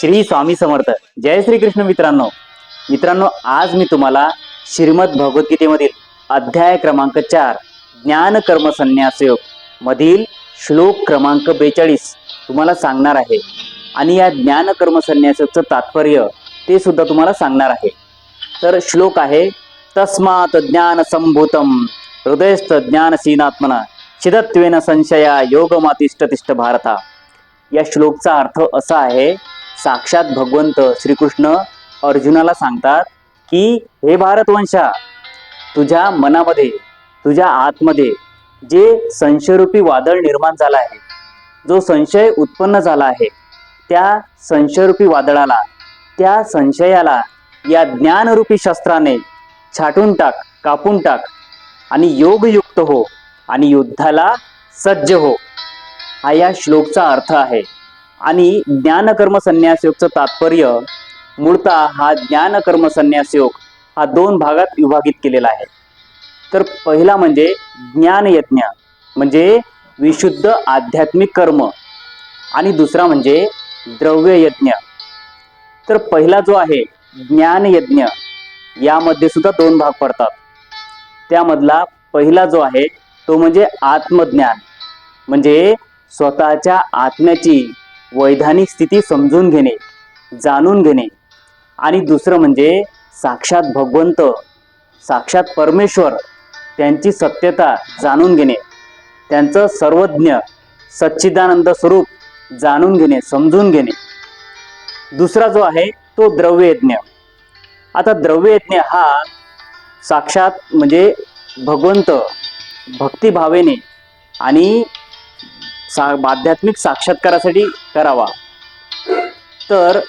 श्री स्वामी समर्थ. जय श्री कृष्ण मित्रांनो. मित्रांनो आज मी तुम्हाला श्रीमद भगवद्गीतेमधील अध्याय क्रमांक चार ज्ञान कर्म संन्यास योग मधील श्लोक क्रमांक बेचाळीस तुम्हाला सांगणार आहे. आणि या ज्ञान कर्म संन्यासचं तात्पर्य ते सुद्धा तुम्हाला सांगणार आहे. तर श्लोक आहे तस्मात ज्ञान संभूतम हृदयस्थ ज्ञानसीनात्मना. चिदत्वेन संशया योगमातिष्ठ तिष्ठ भारता. या श्लोकचा अर्थ असा आहे साक्षात भगवंत श्रीकृष्ण अर्जुनाला सांगतात की हे भारतवंशा तुझ्या मनामध्ये तुझ्या आतमध्ये जे संशयरूपी वादळ निर्माण झालं आहे जो संशय उत्पन्न झाला आहे त्या संशयरूपी वादळाला त्या संशयाला या ज्ञानरूपी शस्त्राने छाटून टाक कापून टाक आणि योगयुक्त हो. आणि युद्धाला सज्ज हो. हा या श्लोकचा अर्थ आहे. आणि ज्ञानकर्म संन्यास योगचं तात्पर्य मूळतः हा ज्ञानकर्म संन्यास योग हा दोन भागात विभागित केलेला आहे. तर पहिला म्हणजे ज्ञानयज्ञ म्हणजे विशुद्ध आध्यात्मिक कर्म. आणि दुसरा म्हणजे द्रव्ययज्ञ. तर पहिला जो आहे ज्ञानयज्ञ यामध्ये सुद्धा दोन भाग पडतात. त्यामधला पहिला जो आहे तो म्हणजे आत्मज्ञान. म्हणजे स्वतःच्या आत्म्याची वैधानिक स्थिती समजून घेणे जाणून घेणे. आणि दुसरं म्हणजे साक्षात भगवंत साक्षात परमेश्वर त्यांची सत्यता जाणून घेणे. त्यांचं सर्वज्ञ सच्चिदानंद स्वरूप जाणून घेणे समजून घेणे. दुसरा जो आहे तो द्रव्ययज्ञ. आता द्रव्ययज्ञ हा साक्षात म्हणजे भगवंत भक्तिभावेने आणि सा आध्यात्मिक साक्षात्कारासाठी करावा. तर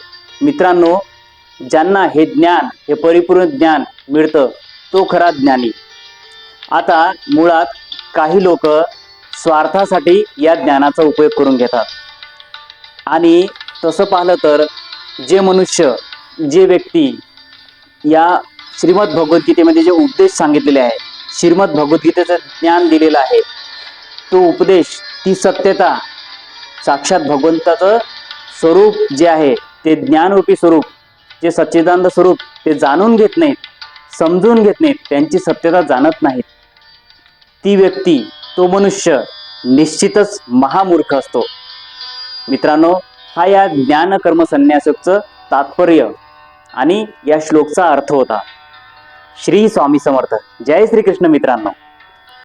मित्रांनो ज्यांना हे ज्ञान हे परिपूर्ण ज्ञान मिळतं तो खरा ज्ञानी. आता मुळात काही लोक स्वार्थासाठी या ज्ञानाचा उपयोग करून घेतात. आणि तसं पाहिलं तर जे मनुष्य जे व्यक्ती या श्रीमद भगवद्गीतेमध्ये जे उपदेश सांगितलेले आहे श्रीमद भगवद्गीतेचं ज्ञान दिलेलं आहे. तो उपदेश ती सत्यता साक्षात भगवंताचं स्वरूप जे आहे ते ज्ञानरूपी स्वरूप जे सच्चिदानंद स्वरूप ते जाणून घेत नाहीत समजून घेत नाहीत त्यांची सत्यता जाणत नाहीत. ती व्यक्ती तो मनुष्य निश्चितच महामूर्ख असतो. मित्रांनो हा या ज्ञान कर्म तात्पर्य आणि या श्लोकचा अर्थ होता. श्री स्वामी समर्थ. जय श्री कृष्ण मित्रांनो.